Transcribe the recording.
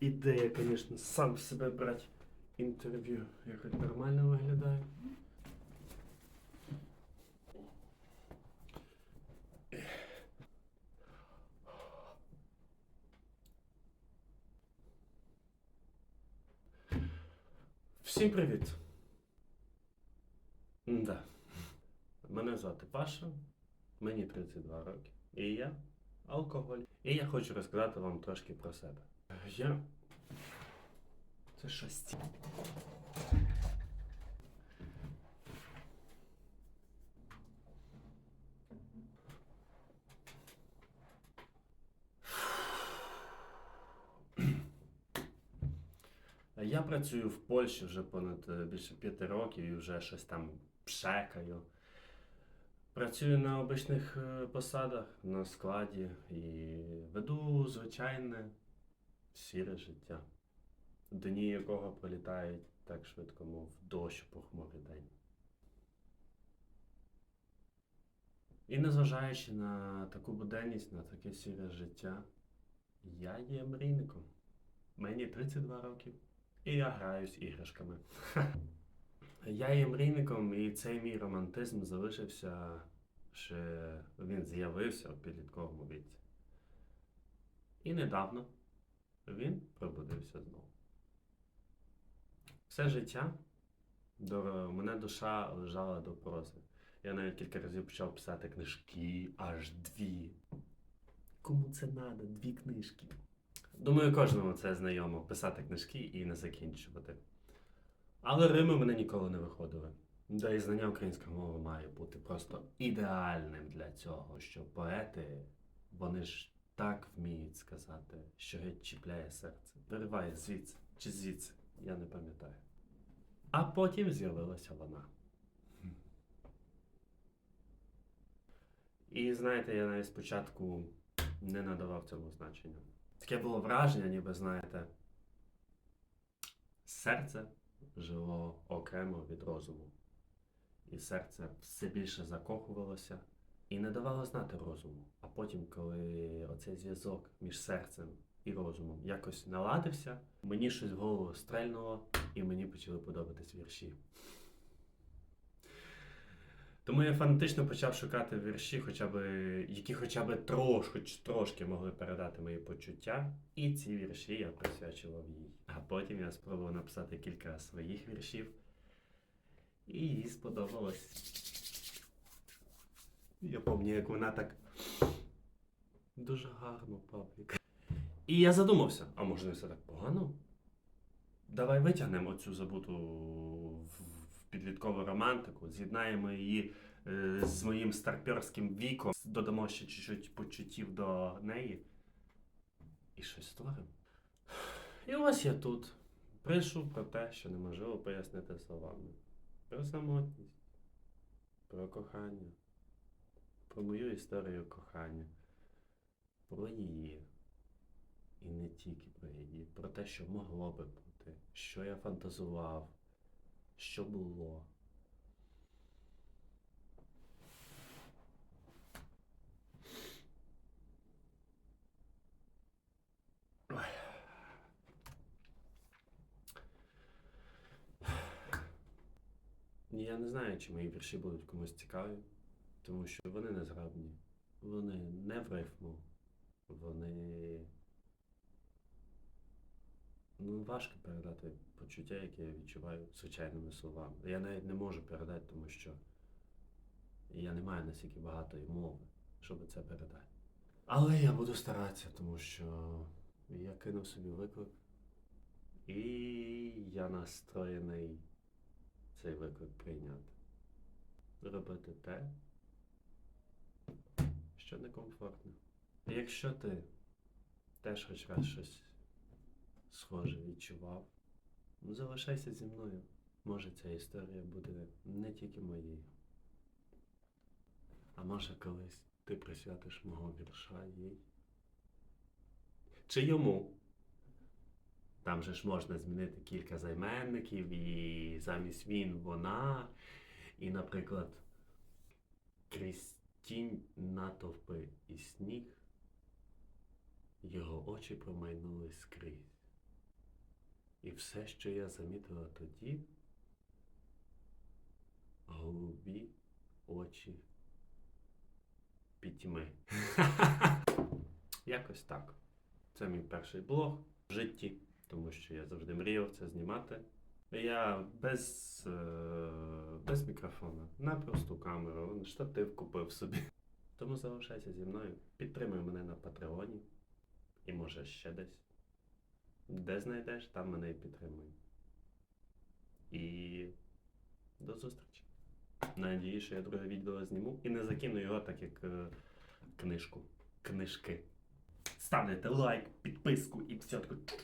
ідея, звісно, сам в себе брати інтерв'ю. Я хоч нормально виглядаю. Всім привіт. Да. Мене звати Паша, мені 32 роки. І я алкоголь. І я хочу розказати вам трошки про себе. Я. Це щось. Я працюю в Польщі вже понад е, більше п'яти років і вже щось там пшекаю. Працюю на обичних е, посадах на складі і веду звичайне сіре життя, дні якого пролітають так швидко, мов дощ похмурий день. І незважаючи на таку буденність, на таке сіре життя, я є мрійником. Мені 32 роки, і я граю з іграшками. Я є мрійником, і цей мій романтизм залишився, ще він з'явився в підлітковому віці. І недавно він пробудився знову. Все життя до мене душа лежала до прози. Я навіть кілька разів почав писати книжки, аж дві. Кому це треба? Дві книжки. Думаю, кожному це знайомо писати книжки і не закінчувати. Але Рими мене ніколи не виходили. Да і знання української мови має бути просто ідеальним для цього, що поети, вони ж так вміють сказати, що геть чіпляє серце. Вириває звідси чи звідси, я не пам'ятаю. А потім з'явилася вона. І знаєте, я навіть спочатку не надавав цьому значення. Таке було враження, ніби знаєте, серце жило окремо від розуму. І серце все більше закохувалося і не давало знати розуму. А потім, коли оцей зв'язок між серцем і розумом якось наладився, мені щось в голову стрельнуло, і мені почали подобатись вірші. Тому я фанатично почав шукати вірші, хоча б, які хоча б трош, трошки могли передати мої почуття. І ці вірші я присвячував їй. А потім я спробував написати кілька своїх віршів. І їй сподобалось. Я пам'ятаю, як вона так дуже гарно, папік. І я задумався, а може все так погано? Давай витягнемо цю забуту в підліткову романтику, з'єднаємо її е, з моїм старперським віком, додамо ще чуть-чуть почуттів до неї і щось створимо. І ось я тут. Пишу про те, що неможливо пояснити словами. Про самотність, про кохання, про мою історію кохання, про її. І не тільки про її, про те, що могло би бути, що я фантазував, що було. Я не знаю, чи мої вірші будуть комусь цікаві, тому що вони незграбні, вони не в рифму, вони. Ну, важко передати почуття, яке я відчуваю звичайними словами. Я навіть не можу передати, тому що я не маю настільки багатої мови, щоб це передати. Але я буду старатися, тому що я кинув собі виклик, і я настроєний цей виклик прийняти. Робити те, що некомфортно. Якщо ти теж хоч раз щось схоже відчував, ну залишайся зі мною. Може ця історія буде не тільки моєю. А може колись ти присвятиш мого вірша їй. Чи йому? Там же ж можна змінити кілька займенників, і замість він вона. І, наприклад, крізь тінь натовпи і сніг, його очі промайнули скрізь. І все, що я замітила тоді, голубі очі пітьми. Якось так. Це мій перший блог в житті, тому що я завжди мріяв це знімати. Я без, е, без мікрофона, на просту камеру, штатив купив собі. Тому залишайся зі мною, підтримуй мене на Патреоні і може ще десь. Де знайдеш, там мене і підтримуй. І до зустрічі. Надію, що я друге відео зніму і не закину його так, як е, книжку. Книжки. Ставте лайк, підписку і все таке.